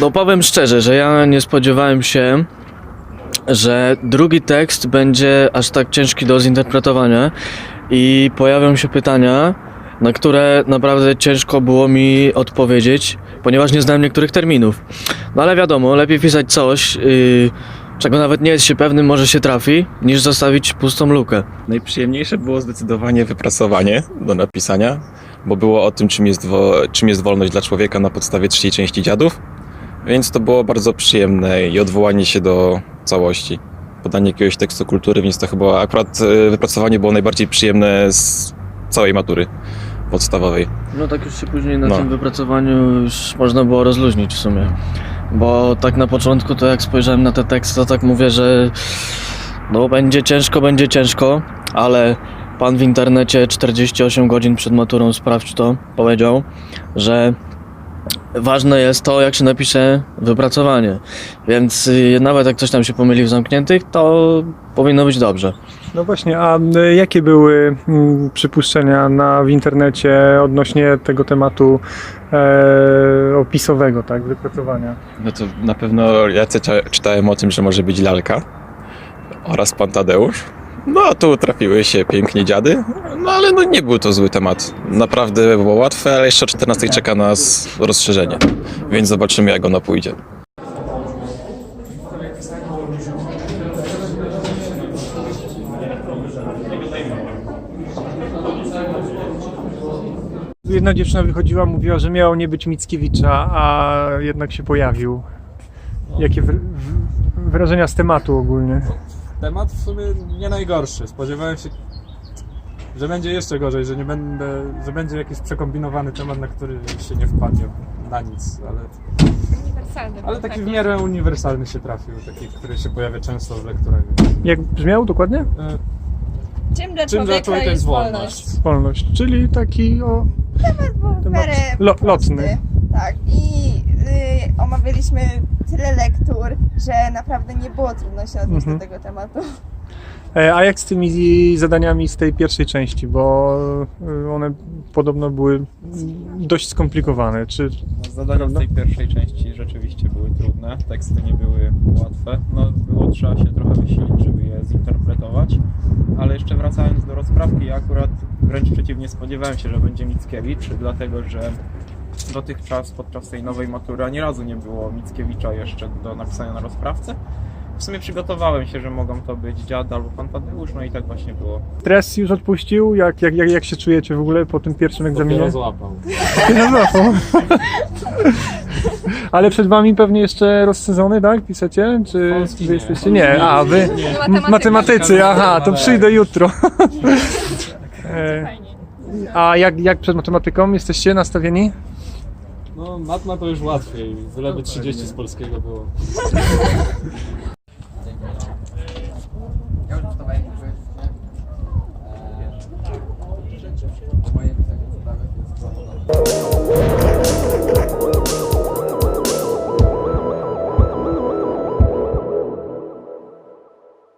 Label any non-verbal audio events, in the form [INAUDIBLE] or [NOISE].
No powiem szczerze, że ja nie spodziewałem się, że drugi tekst będzie aż tak ciężki do zinterpretowania i pojawią się pytania, na które naprawdę ciężko było mi odpowiedzieć, ponieważ nie znałem niektórych terminów. No ale wiadomo, lepiej pisać coś, yy, czego nawet nie jest się pewnym, może się trafi, niż zostawić pustą lukę. Najprzyjemniejsze było zdecydowanie wypracowanie do napisania, bo było o tym, czym jest, wo- czym jest wolność dla człowieka na podstawie trzeciej części dziadów, więc to było bardzo przyjemne i odwołanie się do całości. Podanie jakiegoś tekstu kultury, więc to chyba akurat e, wypracowanie było najbardziej przyjemne z całej matury podstawowej. No tak już się później na No. tym wypracowaniu już można było rozluźnić w sumie. Bo tak na początku to jak spojrzałem na te teksty, to tak mówię, że no będzie ciężko, będzie ciężko, ale pan w internecie 48 godzin przed maturą sprawdź to powiedział, że ważne jest to, jak się napisze wypracowanie. Więc y, nawet jak ktoś tam się pomyli w zamkniętych, to powinno być dobrze. No właśnie, a y, jakie były mm, przypuszczenia na, w internecie odnośnie tego tematu e, opisowego, tak, wypracowania? No to na pewno ja czyta- czytałem o tym, że może być lalka oraz pan Tadeusz. No tu trafiły się pięknie dziady, no ale no nie był to zły temat. Naprawdę było łatwe, ale jeszcze o 14 czeka nas rozszerzenie, więc zobaczymy jak ono pójdzie. Jedna dziewczyna wychodziła, mówiła, że miało nie być Mickiewicza, a jednak się pojawił. Jakie wrażenia z tematu ogólnie? Temat w sumie nie najgorszy. Spodziewałem się, że będzie jeszcze gorzej, że nie będę, że będzie jakiś przekombinowany temat, na który się nie wpadnie na nic, ale, Uniwersalny. ale taki w miarę uniwersalny się trafił, taki, który się pojawia często w lekturach. Jak brzmiał dokładnie? E, Czym dla Czym człowieka, dla człowieka jest wolność? Wolność, czyli taki o... był w Temat miarę lo- prosty. lotny. Tak, i y, omawialiśmy tyle lektur, że naprawdę nie było trudno się odnieść Mhm. do tego tematu. E, A jak z tymi zadaniami z tej pierwszej części, bo y, one podobno były dość skomplikowane, czy... No, Zadania z tej pierwszej części rzeczywiście były trudne, teksty nie były łatwe. No, było trzeba się trochę wysilić, żeby je zinterpretować. Ale jeszcze wracając do rozprawki, ja akurat wręcz przeciwnie spodziewałem się, że będzie Mickiewicz, dlatego że dotychczas podczas tej nowej matury ani razu nie było Mickiewicza jeszcze do napisania na rozprawce. W sumie przygotowałem się, że mogą to być dziad albo pan Tadeusz, no i tak właśnie było. Stres już odpuścił? Jak, jak, jak, jak się czujecie w ogóle po tym pierwszym egzaminie? złapał. Nie złapał. [LAUGHS] Ale przed wami pewnie jeszcze rozsadzony, tak? Piszecie? Czy Polski wy nie. jesteście? Nie, a wy Matematyka. matematycy, aha, to przyjdę jutro. [LAUGHS] E, A jak, jak przed matematyką jesteście nastawieni? No, matma to już łatwiej, byleby 30 z polskiego było.